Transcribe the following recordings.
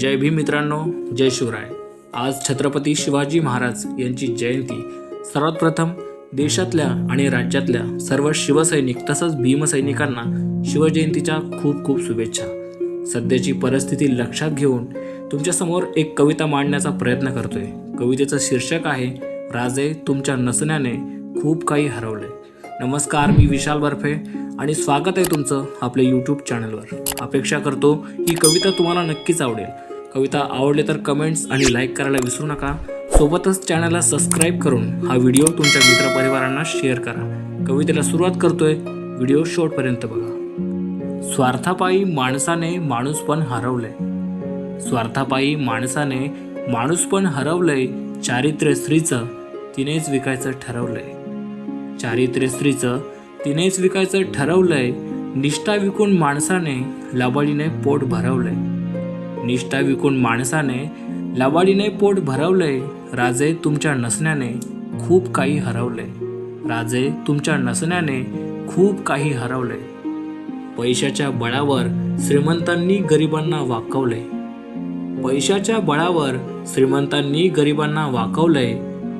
जय भीम मित्रांनो जय शिवराय. आज छत्रपती शिवाजी महाराज यांची जयंती सर्वात प्रथम देशातल्या आणि राज्यातल्या सर्व शिवसैनिक तसंच भीमसैनिकांना शिवजयंतीच्या खूप खूप शुभेच्छा. सध्याची परिस्थिती लक्षात घेऊन तुमच्यासमोर एक कविता मांडण्याचा प्रयत्न करतोय. कवितेचं शीर्षक आहे राजे तुमच्या नसण्याने खूप काही हरवले. नमस्कार मी विशाल बर्फे आणि स्वागत आहे तुमचं आपल्या यूट्यूब चॅनलवर अपेक्षा करतो ही कविता तुम्हाला नक्कीच आवडेल. कविता आवडले तर कमेंट्स आणि लाईक करायला विसरू नका. सोबतच चॅनलला सबस्क्राईब करून हा व्हिडिओ तुमच्या मित्रपरिवारांना शेअर करा. कवितेला सुरुवात करतोय. व्हिडिओ शेवटपर्यंत बघा. स्वार्थापायी माणसाने माणूसपण हरवलंय. स्वार्थापायी माणसाने माणूसपण हरवलंय. चारित्र्य स्त्रीचं तिनेच विकायचं ठरवलंय. चारित्र्य स्त्रीचं तिनेच विकायचं ठरवलंय. निष्ठा विकून माणसाने लबाडीने पोट भरवलंय. निष्ठा विकून माणसाने लबाडीने पोट भरवलंय राजे तुमच्या नसण्याने खूप काही हरवलंय. राजे तुमच्या नसण्याने खूप काही हरवलंय. पैशाच्या बळावर श्रीमंतांनी गरिबांना वाकवलंय. पैशाच्या बळावर श्रीमंतांनी गरिबांना वाकवलंय.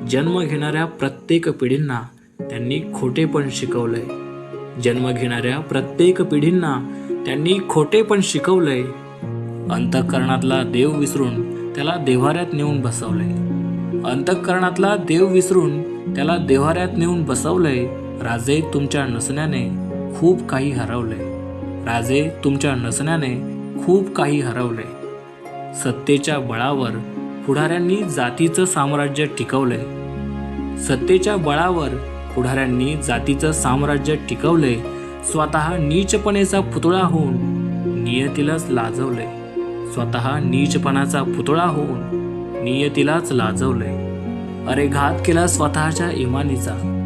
जन्म घेणाऱ्या प्रत्येक पिढींना त्यांनी खोटेपण शिकवलंय. जन्म घेणाऱ्या प्रत्येक पिढींना त्यांनी खोटेपण शिकवलंय. अंतःकरणातला देव विसरून त्याला देव्हाऱ्यात नेऊन बसवलंय. अंतःकरणातला देव विसरून त्याला देव्हाऱ्यात नेऊन बसवलंय राजे तुमच्या नसण्याने खूप काही हरवलंय. राजे तुमच्या नसण्याने खूप काही हरवलंय. सत्तेच्या बळावर पुढाऱ्यांनी जातीचं साम्राज्य टिकवलंय. सत्तेच्या बळावर पुढाऱ्यांनी जातीचं साम्राज्य टिकवलंय. स्वतः नीचपणेचा पुतळा होऊन नियतीलाच लाजवलंय. स्वतः नीचपणाचा पुतळा होऊन नियतीलाच लाजवलंय. अरे घात केला स्वतःच्या इमानीचा.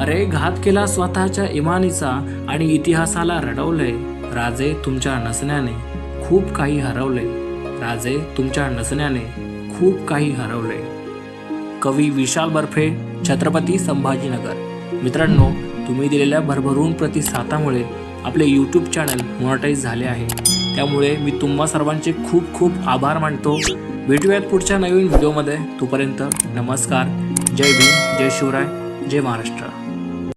अरे घात केला स्वतःच्या इमानीचा आणि इतिहासाला रडवलंय. राजे तुमच्या नसण्याने खूप काही हरवलंय. राजे तुमच्या नसण्याने खूप काही हरवलंय. कवी विशाल बर्फे छत्रपती संभाजीनगर. मित्रांनो तुम्ही दिलेल्या भरभरून प्रतिसादामुळे आपले यूट्यूब चॅनल मॉनिटाईज झाले आहे. त्यामुळे मी तुम्हा सर्वांचे खूप खूप आभार मानतो. भेटूयात पुढच्या नवीन व्हिडिओमध्ये तोपर्यंत नमस्कार. जय भीम जय शिवराय जय महाराष्ट्र.